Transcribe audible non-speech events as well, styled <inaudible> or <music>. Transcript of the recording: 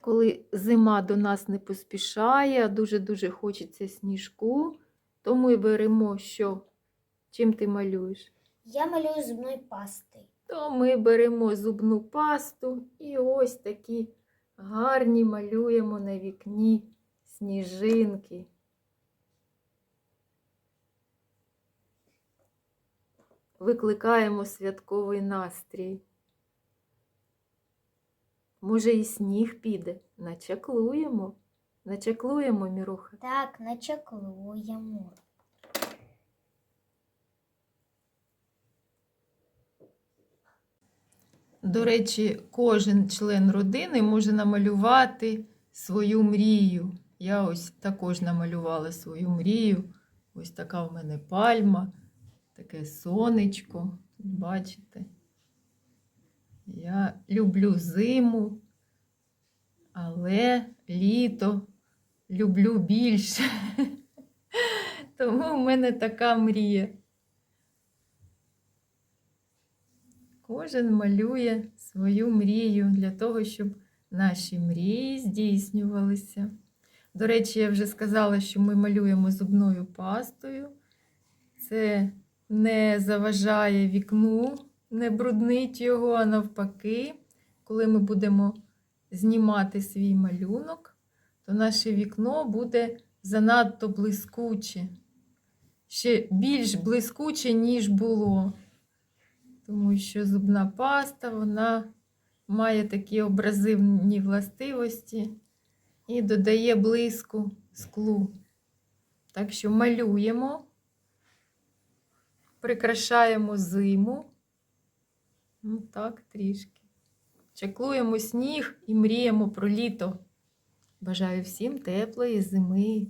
Коли зима до нас не поспішає, а дуже-дуже хочеться сніжку, то ми беремо що? Чим ти малюєш? Я малюю зубною пастою. То ми беремо зубну пасту і ось такі гарні малюємо на вікні сніжинки. Викликаємо святковий настрій. Може, і сніг піде. Начаклуємо. Начаклуємо, Міруха. Так, начаклуємо. До речі, кожен член родини може намалювати свою мрію. Я ось також намалювала свою мрію. Ось така в мене пальма, таке сонечко. Бачите? Я люблю зиму, але літо люблю більше. <laughs> Тому в мене така мрія. Кожен малює свою мрію для того, щоб наші мрії здійснювалися. До речі, я вже сказала, що ми малюємо зубною пастою. Це не заважає вікну, не бруднить його, а навпаки, коли ми будемо знімати свій малюнок, то наше вікно буде занадто блискуче, ще більш блискуче, ніж було тому що зубна паста вона має такі образивні властивості і додає блиску склу. Так що малюємо, прикрашаємо зиму. Ну так, трішки. Чаклуємо сніг і мріємо про літо. Бажаю всім теплої зими.